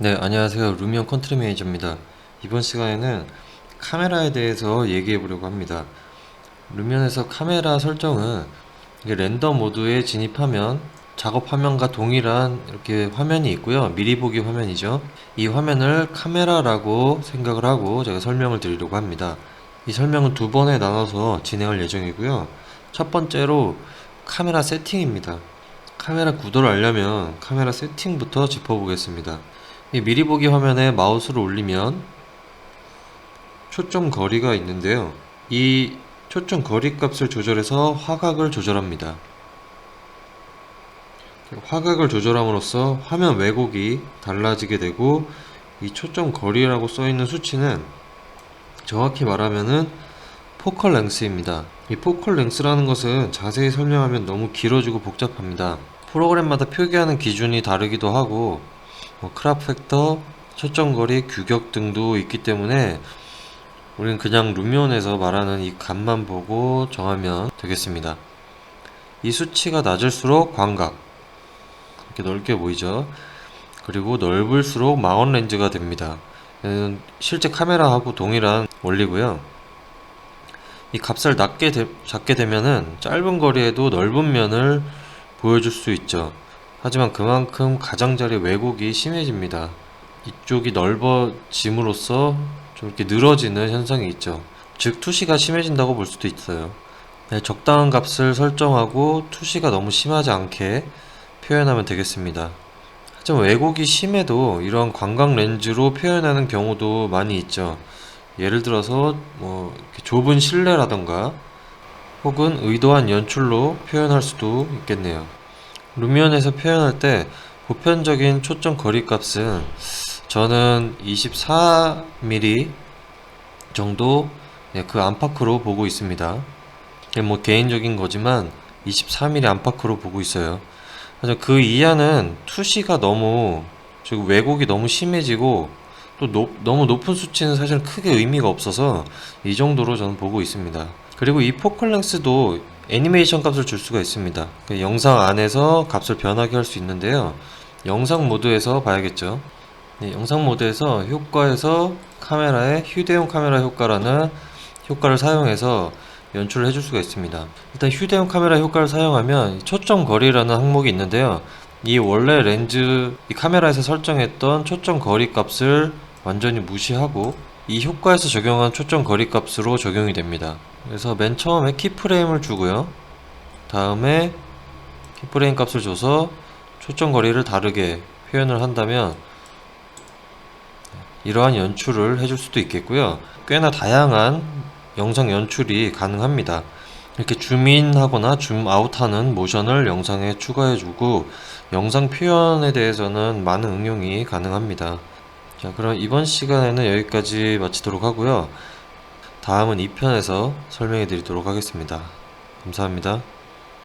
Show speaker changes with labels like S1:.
S1: 네, 안녕하세요. 루미온 컨트리 매니저입니다. 이번 시간에는 카메라에 대해서 얘기해 보려고 합니다. 루미온에서 카메라 설정은 렌더 모드에 진입하면 작업 화면과 동일한 이렇게 화면이 있고요. 미리 보기 화면이죠. 이 화면을 카메라라고 생각을 하고 제가 설명을 드리려고 합니다. 이 설명은 두 번에 나눠서 진행할 예정이고요. 첫 번째로 카메라 세팅입니다. 카메라 구도를 알려면 카메라 세팅부터 짚어보겠습니다. 이 미리 보기 화면에 마우스를 올리면 초점 거리가 있는데요. 이 초점 거리 값을 조절해서 화각을 조절합니다. 화각을 조절함으로써 화면 왜곡이 달라지게 되고 이 초점 거리라고 써 있는 수치는 정확히 말하면은 포컬 랭스입니다. 이 포컬 랭스라는 것은 자세히 설명하면 너무 길어지고 복잡합니다. 프로그램마다 표기하는 기준이 다르기도 하고 뭐 크랍 팩터, 초점 거리, 규격 등도 있기 때문에 우리는 그냥 루미온에서 말하는 이 값만 보고 정하면 되겠습니다. 이 수치가 낮을수록 광각 이렇게 넓게 보이죠. 그리고 넓을수록 망원 렌즈가 됩니다. 실제 카메라하고 동일한 원리고요. 이 값을 낮게 되- 잡게 되면은 짧은 거리에도 넓은 면을 보여줄 수 있죠. 하지만 그만큼 가장자리 왜곡이 심해집니다. 이쪽이 넓어짐으로써 좀 이렇게 늘어지는 현상이 있죠. 즉 투시가 심해진다고 볼 수도 있어요. 네, 적당한 값을 설정하고 투시가 너무 심하지 않게 표현하면 되겠습니다. 하지만 왜곡이 심해도 이런 광각 렌즈로 표현하는 경우도 많이 있죠. 예를 들어서 뭐 좁은 실내라던가 혹은 의도한 연출로 표현할 수도 있겠네요. 루미온에서 표현할 때 보편적인 초점 거리 값은 저는 24mm 정도 네, 그 안팎으로 보고 있습니다. 뭐 개인적인 거지만 24mm 안팎으로 보고 있어요. 그 이하는 투시가 너무 즉 왜곡이 너무 심해지고 또 높- 너무 높은 수치는 사실 크게 의미가 없어서 이 정도로 저는 보고 있습니다. 그리고 이 포컬 랭스도 애니메이션 값을 줄 수가 있습니다. 그 영상 안에서 값을 변하게 할 수 있는데요. 영상 모드에서 봐야겠죠. 네, 영상 모드에서 효과에서 카메라의 휴대용 카메라 효과라는 효과를 사용해서 연출을 해줄 수가 있습니다. 일단 휴대용 카메라 효과를 사용하면 초점 거리라는 항목이 있는데요. 이 원래 렌즈 이 카메라에서 설정했던 초점 거리 값을 완전히 무시하고 이 효과에서 적용한 초점 거리 값으로 적용이 됩니다. 그래서 맨 처음에 키프레임을 주고요. 다음에 키프레임 값을 줘서 초점 거리를 다르게 표현을 한다면 이러한 연출을 해줄 수도 있겠고요. 꽤나 다양한 영상 연출이 가능합니다. 이렇게 줌인하거나 줌아웃하는 모션을 영상에 추가해주고 영상 표현에 대해서는 많은 응용이 가능합니다. 자, 그럼 이번 시간에는 여기까지 마치도록 하고요. 다음은 2편에서 설명해 드리도록 하겠습니다. 감사합니다.